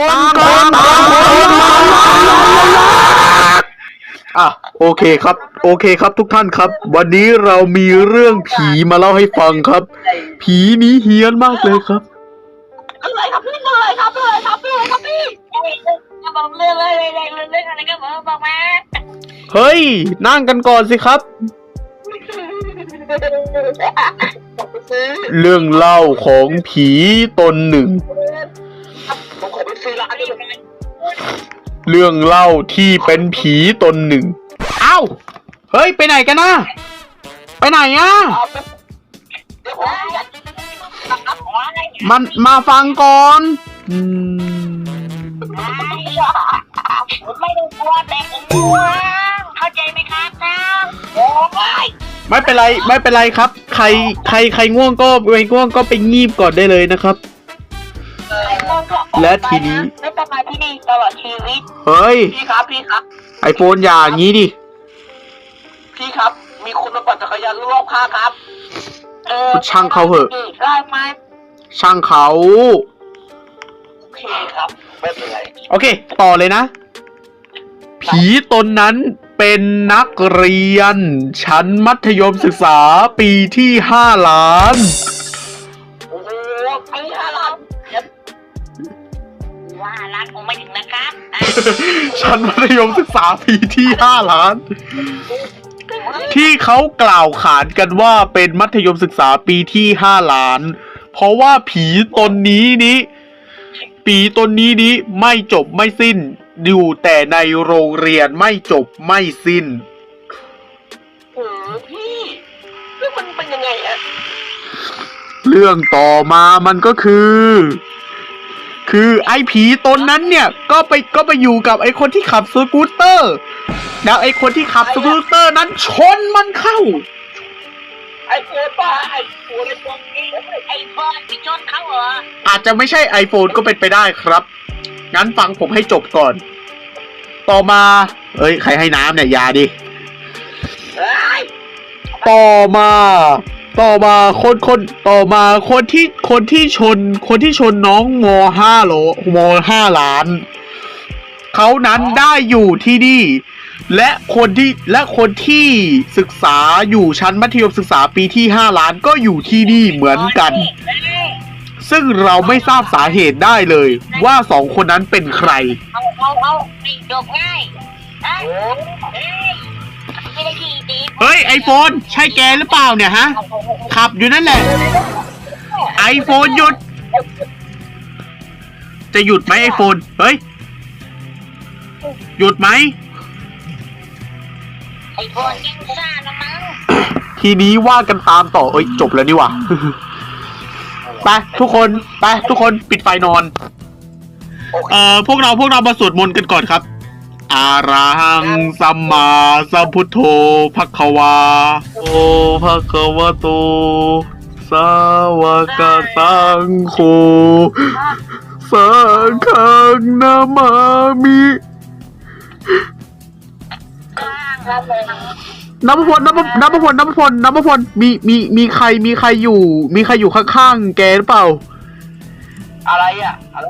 คนกนอะโอเคครับ โอเคครับทุกท่านครับ วันนี้เรามีเรื่องผีมาเล่าให้ฟังครับ ผีนี้เฮี้ยนมากเลยครับเลยครับพี่เลยครับเลยครับเลยครับพี่บอกเรื่องเลยเลยเลยเรื่องอะไรก็บอกบอกมาเฮ้ย นั่งกันก่อนสิครับ เรื่องเล่าของผีตนหนึ่ง เรื่องเล่าที่เป็นผีตนหนึ่ง เอ้า เฮ้ย ไปไหนกันนะ ไปไหนอะเอาไปเดี๋ยวผมจะตัดหัวให้มันมาฟังก่อนอืมผมไม่ได้กลัวแต่ผมกลัวเข้าใจไหมครับครับโอ้ยไม่เป็นไร ไม่เป็นไรครับ ใคร ใคร ใครง่วงก็ไปง่วงก็ไปงีบก่อนได้เลยนะครับ และทีนี้ ไม่ต้องมาที่นี่ตลอดชีวิต เฮ้ย พี่ครับพี่ครับ ไอโฟนอย่าอย่างนี้ดิ พี่ครับ มีคนมาปั่นจักรยานรอบข้างครับ เออช่างเขาเหอะ ได้ไหมช่างเขา โอเคครับ ไม่เป็นไร โอเค ต่อเลยนะ ผีตนนั้นเป็นนักเรียน ชั้นมัธยมศึกษาปีที่ห้าล้าน โอ้โหไอ้ห้าล้าน ว่าล้านคงไม่ถึงนะครับอะชั้นมัธยมศึกษาปีที่ห้าล้าน ที่เขากล่าวขานกันว่าเป็นมัธยมศึกษาปีที่ห้าล้าน เพราะว่าผีตนนี้นี้ผีตนนี้นี้ไม่จบไม่สิ้น อยู่แต่ในโรงเรียนไม่จบไม่สิ้น โอ้โหพี่เรื่องมันเป็นยังไงอะ เรื่องต่อมามันก็คือ คือไอ้ผีตนนั้นเนี่ยก็ไปก็ไปอยู่กับไอ้คนที่ขับสกูตเตอร์ แล้วไอ้คนที่ขับสกูตเตอร์นั้นชนมันเข้า ไอ้โวยป้าไอ้โวยไอ้พวกนี้ไอ้บอสไปชนเขาเหรออาจจะไม่ใช่ iPhone ก็เป็นไปได้ครับ งั้นฟังผมให้จบก่อน ต่อมา เอ้ย ใครให้น้ำเนี่ยอยาดิ เฮ้ย ต่อมา ต่อมาคนคนต่อมาคนที่คนที่ชน คนที่ชนน้องมห้าโลมห้าล้าน เขานั้นได้อยู่ที่นี่ และคนที่และคนที่ศึกษาอยู่ชั้นมัธยมศึกษาปีที่ห้าล้านก็อยู่ที่นี่เหมือนกัน ซึ่งเราไม่ทราบสาเหตุได้เลย ว่าสองคนนั้นเป็นใครเอาเอาเอาจบง่ายเฮ้ย ไม่ได้ขี่ตีเฮ้ยไอโฟนใช่แกหรือเปล่าเนี่ยฮะ ขับอยู่นั่นแหละไอโฟนหยุด จะหยุดไหมไอโฟนเฮ้ย หยุดไหมไอ้พวกยังซ่านะมั้งทีนี้ว่ากันตามต่อเอ้ยจบแล้วนี่หว่า ไปทุกคนไปทุกคนปิดไฟนอน เอ่อพวกเราพวกเรามาสวดมนต์กันก่อนครับ อารังสัมมาสัมพุทโธภควา โอภควะโต สาวกสังโฆสังฆังนามามิครับเลยน้ำพลน้ำน้ำพลน้ำพลน้ำพลมีมีมีใครมีใครอยู่ มีใครอยู่ข้างๆแกหรือเปล่า อะไรอะอะไร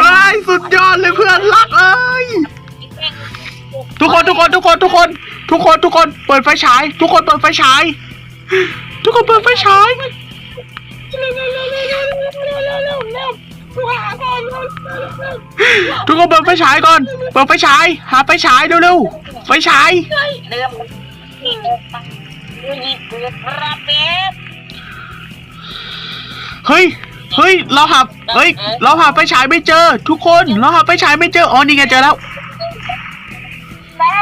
ไอ้ยสุดยอดเลยเพื่อนรักเอ้ย ทุกคนทุกคนทุกคนทุกคน ทุกคนทุกคนเปิดไฟฉาย ทุกคนเปิดไฟฉาย ทุกคนเปิดไฟฉายทุกคนเปิดไฟฉายก่อน เปิดไฟฉาย หาไฟฉายเร็วๆไฟฉาย เริ่มนี่เริ่มมานี่เกิดระเบิดเฮ้ย เฮ้ย เราหาเฮ้ย เราหาไฟฉายไม่เจอ ทุกคน เราหาไฟฉายไม่เจอ อ๋อ นี่ไงเจอแล้วแม่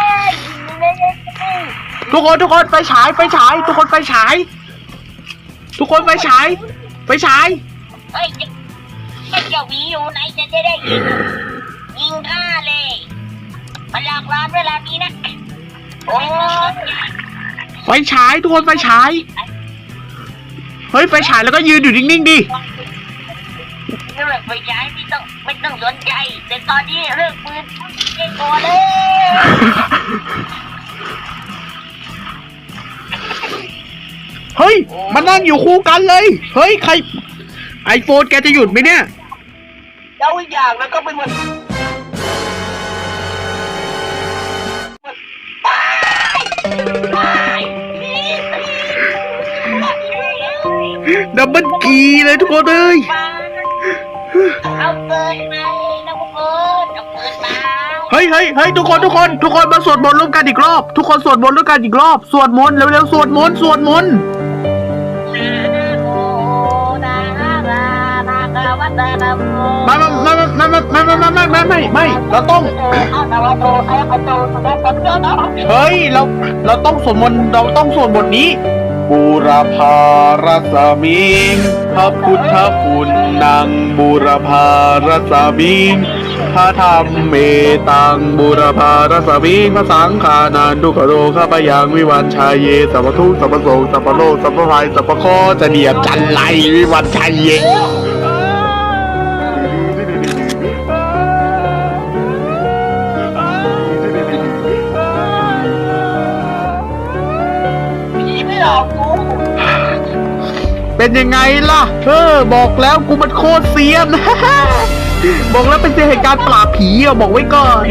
ทุกคน ทุกคน ไฟฉาย ไฟฉาย ทุกคน ไฟฉาย ทุกคน ไฟฉาย ไฟฉาย เฮ้ยไอ้เจ้าหวีอยู่ไหนจะจะได้ยิงยิงข้าเลยมาหลอกล้อมเวลานี้นะ โอ้ยไฟฉาย ทุกคน ไฟฉาย เฮ้ย ไฟฉายแล้วก็ยืนอยู่นิ่งๆดิ เรื่องไฟฉายไม่ต้องไม่ต้องสนใจ แต่ตอนนี้เรื่องปืนเก่งตัวเลยเฮ้ยมานั่งอยู่คู่กันเลย เฮ้ย ใคร ไอโฟนแกจะหยุดไหมเนี่ย แล้วอีกอย่างนะก็เป็นวันดับเบิลกีเลยทุกคนเอ้ย เอาเปิดมาเลยนะพวกคุณเอาเปิดมาเฮ้ยเฮ้ยเฮ้ยทุกคนทุกคน ทุกคนมาสวดมนต์ร่วมกันอีกรอบ ทุกคนสวดมนต์ร่วมกันอีกรอบสวดมนต์เร็วๆสวดมนต์สวดมนต์นะโมนะรานะกะวัตนะโมไม่ไม่ไม่ไม่ไม่ไม่ไม่ไม่ไม่ไม่ไม่เราต้องเอานะวะโตเอานะโตนะโตนะโตเฮ้ยเราเราต้องสวดมนต์เราต้องสวดบทนี้ บูรพารสมิงพระพุทธคุณนังบูรพารสมิงพระธรรมเมตังบูรพารสมิงพระสังฆานันทุกขโรข้าพยังวิวันชายเยสัพพทุสัพพโสสัพพโลสัพพภัยสัพพโคจะเดียบจันไรวิวันชายเย เป็นยังไงล่ะ เออ บอกแล้วกูมันโคตรเซียน บอกแล้วเป็นเหตุการณ์ปราบผีอะบอกไว้ก่อน